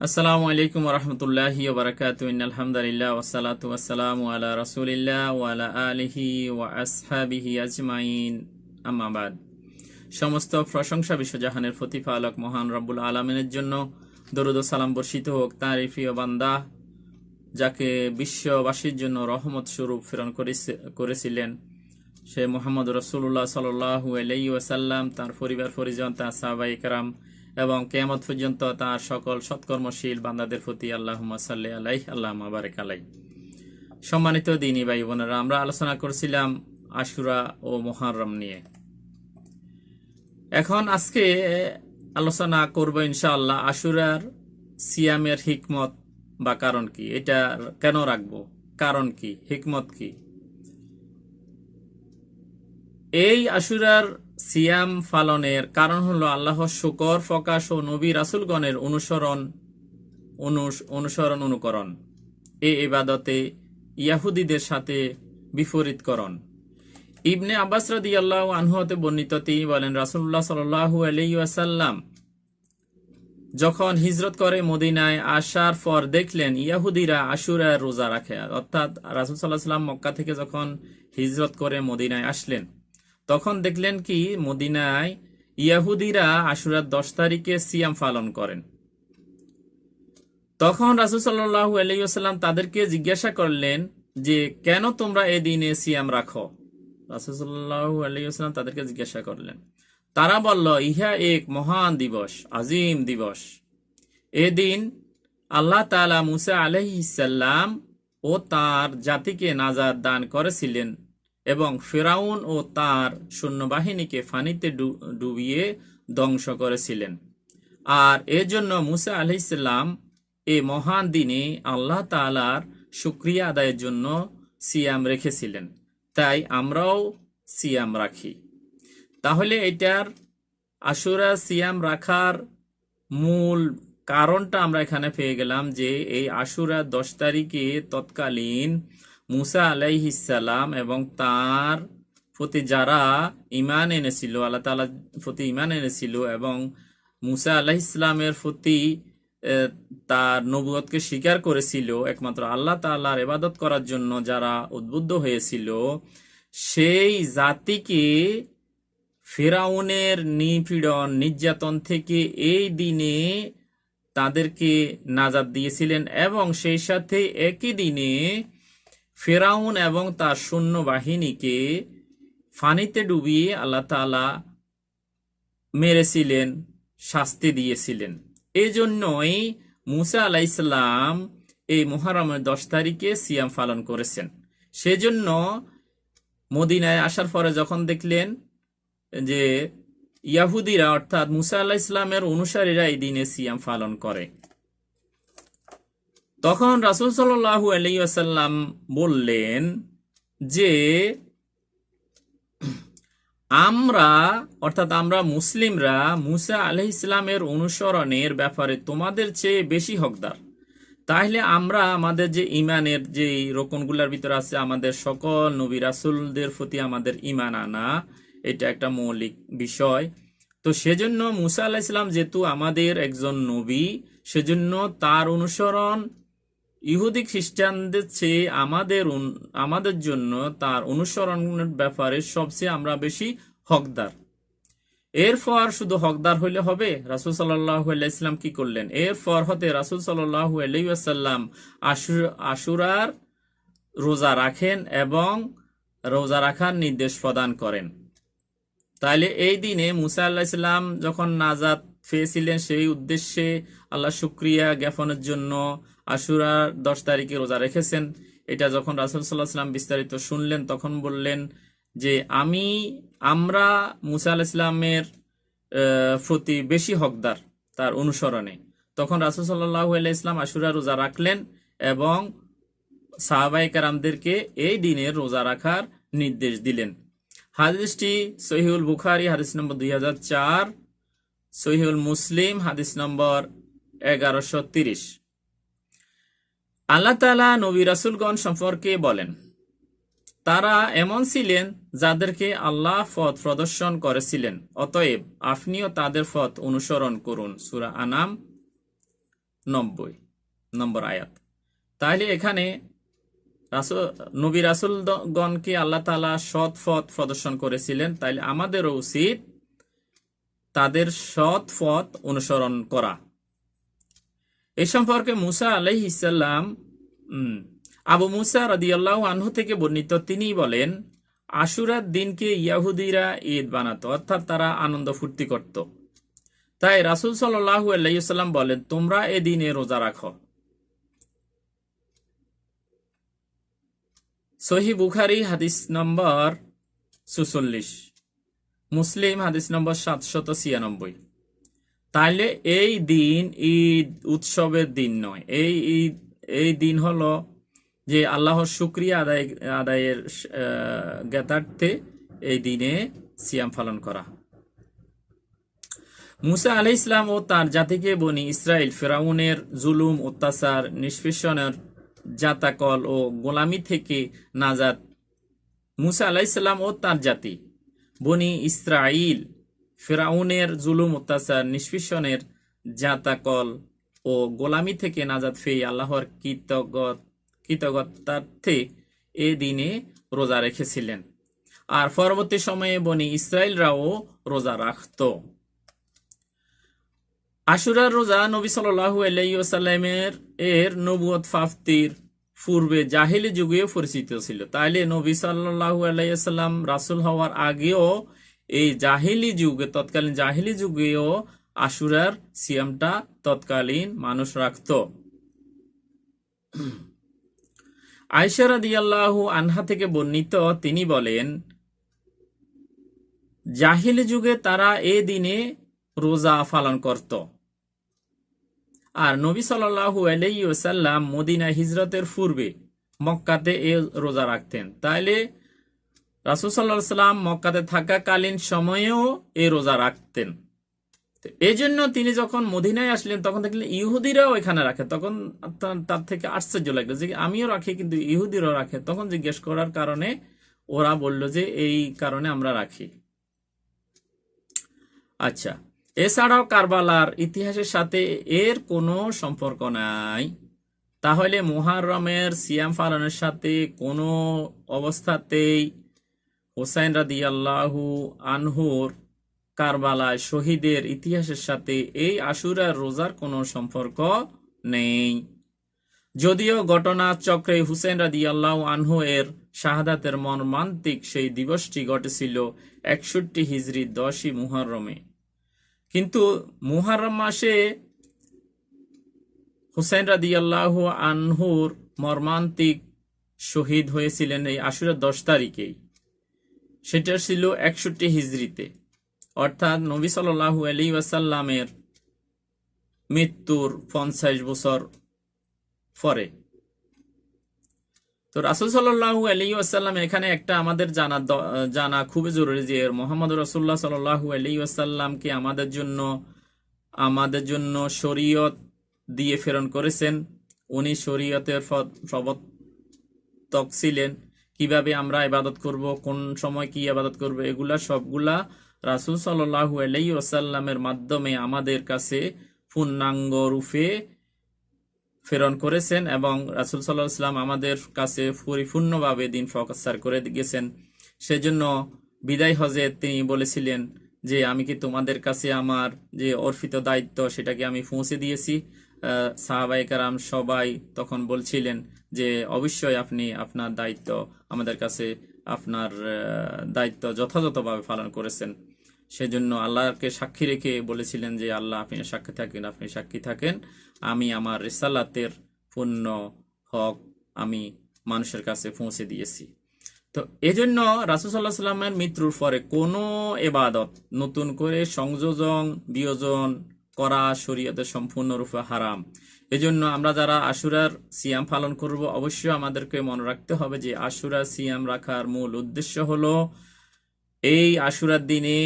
আসসালামু আলাইকুম রহমতুল্লাহি ওবরাকাত আলহামদুলিল্লাহ ওসালাতু ওয়াসালামু আলা রাসূলিল্লাহ ওয়া আলা আলিহি ওয়া আসহাবিহি আজমাইন। আম্মা বাদ। সমস্ত প্রশংসা বিশ্বজাহানের প্রতিপালক মহান রব্বুল আলমিনের জন্য দরুদ সালাম বর্ষিত হোক তাঁর প্রিয় বান্দা, যাকে বিশ্ববাসীর জন্য রহমত স্বরূপ প্রেরণ করেছে- করেছিলেন। সে মোহাম্মদ রসুল্লাহ সাল্লাহু আলাই ওয়াসাল্লাম, তার পরিবার পরিজন তার সাহাবাই কারাম এবং কেয়ামত পর্যন্ত তার সকল সৎকর্মশীল বান্দাদের প্রতি আল্লাহ সাল্লি আলাই আল্লাহ বারেক আলাই সম্মানিত দিনী ভাই বোনেরা, আমরা আলোচনা করছিলাম আশুরা ও মোহারম নিয়ে। এখন আজকে আলোচনা করব ইনশাআল্লাহ আশুরার সিয়ামের হিকমত বা কারণ কি, এটা কেন রাখব, কারণ কি, হিকমত কি? এই আশুরার সিয়াম পালনের কারণ হলো আল্লাহর শুকর, ফকাশ ও নবী রাসুলগণের অনুসরণ অনুস- অনুসরণ অনুকরণ। এ ইবাদতে ইয়াহুদীদের সাথে বিপরীতকরণ। ইবনে আব্বাস রাদি আল্লাহ আনহুতে বর্ণিত, তিনি বলেন রাসুল্লাহ সাল্লাহু আলাইসাল্লাম যখন হিজরত করে মদিনায় আসার পর দেখলেন ইয়াহুদিরা আশুরার রোজা রাখে, অর্থাৎ রাসুল সাল্লাহ সাল্লাম মক্কা থেকে যখন হিজরত করে মদিনায় আসলেন তখন দেখলেন কি মদিনায় ইয়াহুদিরা আশুরার দশ তারিখে সিয়াম পালন করেন। তখন রাসুল সাল্লাহু আলাইসাল্লাম তাদেরকে জিজ্ঞাসা করলেন যে, কেন তোমরা এই দিনে সিয়াম রাখো? রাসুল আলাইসাল্লাম তাদেরকে জিজ্ঞাসা করলেন। তারা বলল, ইহা এক মহান দিবস, আজিম দিবস। এদিন আল্লাহ তালা মুসা আলহিসাল্লাম ও তার জাতিকে নাজার দান করেছিলেন। এবং ফেরাউন ও তার সৈন্যবাহিনীকে ফানিতে ডুবিয়ে ধ্বংস করেছিলেন। আর এজন্য মুসা আলহিসাল্লাম এ মহান দিনে আল্লাহ তালার শুক্রিয়া আদায়ের জন্য সিয়াম রেখেছিলেন। তাই আমরাও সিয়াম রাখি। তাহলে এটার আশুরা সিয়াম রাখার মূল কারণটা আমরা এখানে পেয়ে গেলাম যে এই আশুরা দশ তারিখে তৎকালীন মুসা আলাইহিসাল্লাম এবং তার প্রতি যারা ইমান এনেছিল, আল্লাহ তালা প্রতি ইমান এনেছিল এবং মুসা আলাহ ইসলামের প্রতি তার নবুয়তকে স্বীকার করেছিল একমাত্র আল্লাহ তাল্লাহর এবাদত করার জন্য যারা উদ্বুদ্ধ হয়েছিল, সেই জাতিকে ফেরাউনের নিপীড়ন, নির্যাতন থেকে এই দিনে তাদেরকে নাজাদ দিয়েছিলেন এবং সেই সাথে একই দিনে ফেরাউন এবং তার সৈন্য বাহিনীকে ফানিতে ডুবিয়ে আল্লাহ তাআলা মেরেছিলেন, শাস্তি দিয়েছিলেন। এই জন্যই মুসা ইসলাম এই মহারমের দশ তারিখে সিয়াম পালন করেছেন। সেজন্য মদিনায় আসার পরে যখন দেখলেন যে ইয়াহুদিরা অর্থাৎ মুসা আল্লাহ ইসলামের অনুসারীরা এই দিনে সিয়াম পালন করে তখন রাসুল সাল্লাহু আলাইসাল্লাম বললেন যে, আমরা, অর্থাৎ আমরা মুসলিমরা, মুসা আলহ ইসলামের অনুসরণের ব্যাপারে তোমাদের চেয়ে বেশি হকদার। তাহলে আমরা আমাদের যে ইমানের যে রোকনগুলার ভিতরে আছে, আমাদের সকল নবী রাসুলদের প্রতি আমাদের ইমান আনা, এটা একটা মৌলিক বিষয়। তো সেজন্য মুসা আল্লাহ ইসলাম যেহেতু আমাদের একজন নবী, সেজন্য তার অনুসরণ ইহুদি খ্রিস্টানদের চেয়ে আমাদের আমাদের জন্য তার অনুসরণের ব্যাপারে সবচেয়ে আমরা বেশি হকদার। এরপর শুধু হকদার হইলে হবে? রাসুল সাল্লাহ ইসলাম কি করলেন? এরপর হতে রাসুল সাল্লাহ আলাইসাল্লাম আশুরার রোজা রাখেন এবং রোজা রাখার নির্দেশ প্রদান করেন। তাইলে এই দিনে মুসা আল্লাহ ইসলাম যখন নাজাদ পেয়েছিলেন সেই উদ্দেশ্যে আল্লাহ শুক্রিয়া জ্ঞাপনের জন্য আশুরার দশ তারিখে রোজা রেখেছেন। এটা যখন রাসুল সাল্লাহ সাল্লাম বিস্তারিত শুনলেন, তখন বললেন যে, আমি, আমরা মুসা আল ইসলামের প্রতি বেশি হকদার তার অনুসরণে। তখন রাসুল সাল্লাহ ইসলাম আশুরা রোজা রাখলেন এবং সাহাবাই কারামদেরকে এই দিনের রোজা রাখার নির্দেশ দিলেন। হাদিসটি সহিউল বুখারি, হাদিস নম্বর দুই হাজার চার সহিউল মুসলিম, হাদিস নম্বর এগারোশো তিরিশ। আল্লাহ তালা নবী রাসুলগণ সম্পর্কে বলেন, তারা এমন ছিলেন যাদেরকে আল্লাহ পথ প্রদর্শন করেছিলেন। অতএব আপনিও তাদের পথ অনুসরণ করুন, সুরা আনাম নব্বই, নম্বর আয়াত। তাহলে এখানে নবী রাসুলগণকে আল্লাহ তালা সৎ পথ প্রদর্শন করেছিলেন। তাইলে আমাদেরও উচিত তাদের সৎ পথ অনুসরণ করা। এ সম্পর্কে মুসা আলাইহ ইসাল্লাম আবু মুসা রাদিয়াল্লাহ আনহু থেকে বর্ণিত, তিনি বলেন, আশুরার দিনকে ইয়াহুদিরা ঈদ বানাতো, অর্থাৎ তারা আনন্দ ফুর্তি করত। তাই রাসুল সাল্লাহু আল্লাহিসাল্লাম বলেন, তোমরা এ দিনে রোজা রাখো। সহি বুখারি হাদিস নম্বর সুচল্লিশ মুসলিম হাদিস নম্বর সাতশত ছিয়ানব্বই। তাইলে এই দিন ঈদ উৎসবের দিন নয়। এই ঈদ, এই দিন হলো যে আল্লাহর শুক্রিয়া আদায়, আদায়ের জ্ঞাতার্থে এই দিনে সিয়াম পালন করা। মুসা আলাই ইসলাম ও তার জাতিকে বনি ইসরায়েল ফেরাউনের জুলুম, অত্যাচার, নিষ্পেষণের জাতাকল ও গোলামি থেকে নাজাত। মুসা আলাইসাল্লাম ও তার জাতি বনি ইসরাইল ফেরাউনের জুলুম, অত্যাচার, নিষ্পেষণের জাতাকল ও গোলামি থেকে নাজাদ পেয়ে আল্লাহর কৃতজ্ঞ কৃতজ্ঞতার্থে এ দিনে রোজা রেখেছিলেন। আর পরবর্তী সময়ে বনি ইসরায়েলরাও রোজা রাখত। আশুরার রোজা নবী সাল্লাহু আলাইসাল্লামের এর নবুয়ত ফাফতির পূর্বে জাহিলি যুগেও পরিচিত ছিল। তাইলে নবী সাল্লাহু আলাইসাল্লাম রাসুল হওয়ার আগেও এই জাহিলি যুগে, তৎকালীন জাহিলি যুগেও আশুরার সিয়ামটা তৎকালীন মানুষ রাখত। আয়সারা দিয়াল্লাহু আনহা থেকে বর্ণিত তিনি বলেন, জাহিলি যুগে তারা এ দিনে রোজা পালন করত। আর নবী সাল্লাহু আলাইসাল্লাম মদিনা হিজরতের পূর্বে মক্কাতে এ রোজা রাখতেন। তাইলে রাসুল সাল্লাহ সাল্লাম মক্কাতে থাকাকালীন সময়েও এ রোজা রাখতেন। এই জন্য তিনি যখন মদিনায় আসলেন, তখন দেখলেন ইহুদিরাও এখানে রাখে। তখন তার- থেকে আশ্চর্য লাগল যে আমিও রাখি, কিন্তু ইহুদিরাও রাখে। তখন জিজ্ঞেস করার কারণে ওরা বলল যে এই কারণে আমরা রাখি। আচ্ছা এছাড়াও কারবালার ইতিহাসের সাথে এর কোনো সম্পর্ক নাই। তাহলে মুহাররমের সিয়াম পালনের সাথে কোনো অবস্থাতেই হোসাইন রাদি আল্লাহু আনহুর কারবালায় শহীদের ইতিহাসের সাথে এই আশুরার রোজার কোনো সম্পর্ক নেই। যদিও ঘটনা চক্রে হুসেন রাদি আল্লাহ আনহু এর শাহাদাতের মর্মান্তিক সেই দিবসটি ঘটেছিল একষট্টি হিজরি দশই মুহররমে। কিন্তু মুহররম মাসে হুসেন রাদি আল্লাহ আনহুর মর্মান্তিক শহীদ হয়েছিলেন এই আশুরার দশ তারিখেই। সেটা ছিল একষট্টি হিজড়িতে। অর্থাৎ নবী সাল্লাহু আলী ওয়াসাল্লামের মৃত্যুর পঞ্চাশ বছর পরে। তো রাসুল সাল্লাহু আলী ওয়াসাল্লাম এখানে একটা আমাদের জানা জানা খুবই জরুরি যে মোহাম্মদ রসুল্লাহ সাল্লাহু আলী ওয়াসাল্লামকে আমাদের জন্য আমাদের জন্য শরীয়ত দিয়ে প্রেরণ করেছেন। উনি শরীয়তের প্রবর্তক ছিলেন। কীভাবে আমরা ইবাদত করব, কোন সময় কি ইবাদত করব, এগুলা সবগুলা রাসুল সাল্লাহু আলাই ওসাল্লামের মাধ্যমে আমাদের কাছে পূর্ণাঙ্গ রূপে প্রেরণ করেছেন এবং রাসুল সাল্লাহ সাল্লাম আমাদের কাছে পরিপূর্ণভাবে দিন প্রকাশ করে গেছেন। সেজন্য বিদায় হজে তিনি বলেছিলেন যে, আমি কি তোমাদের কাছে আমার যে অর্পিত দায়িত্ব সেটাকে আমি পৌঁছে দিয়েছি? সাহাবাই কারাম সবাই তখন বলছিলেন যে, অবশ্যই আপনি আপনার দায়িত্ব আমাদের কাছে আপনার দায়িত্ব যথাযথভাবে পালন করেছেন। সেজন্য আল্লাহকে সাক্ষী রেখে বলেছিলেন যে, আল্লাহ, আপনি সাক্ষী থাকেন, আপনি সাক্ষী থাকেন। আমি আমার রিসালাতের পূর্ণ হক আমি মানুষের কাছে পৌঁছে দিয়েছি। তো এজন্য রাসুসাল্লাহ সাল্লামের মৃত্যুর পরে কোনো এবাদত নতুন করে সংযোজন, বিয়োজন করা শরীয়তে সম্পূর্ণরূপে হারাম। এজন্য আমরা যারা আশুরার সিয়াম পালন করব, অবশ্যই আমাদেরকে মনে রাখতে হবে যে আশুরা সিয়াম রাখার মূল উদ্দেশ্য হলো, এই আশুরার দিনে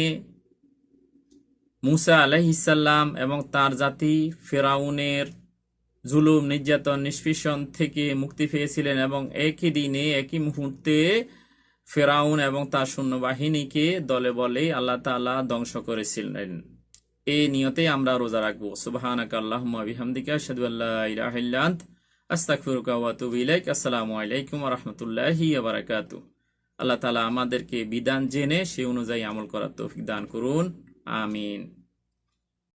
মুসা আলাইহিসাল্লাম এবং তার জাতি ফেরাউনের জুলুম, নির্যাতন, নিষ্পেষণ থেকে মুক্তি পেয়েছিলেন এবং একই দিনে, একই মুহূর্তে ফেরাউন এবং তার সৈন্যবাহিনীকে দলে বলে আল্লাহ তাআলা ধ্বংস করেছিলেন। এই নিয়তে আমরা রোজা রাখব। সুবহানাকা আসসালামু আলাইকুম আল্লাহ তাআলা আমাদেরকে বিধান জেনে সে অনুযায়ী আমল করার তৌফিক দান করুন। আমিন।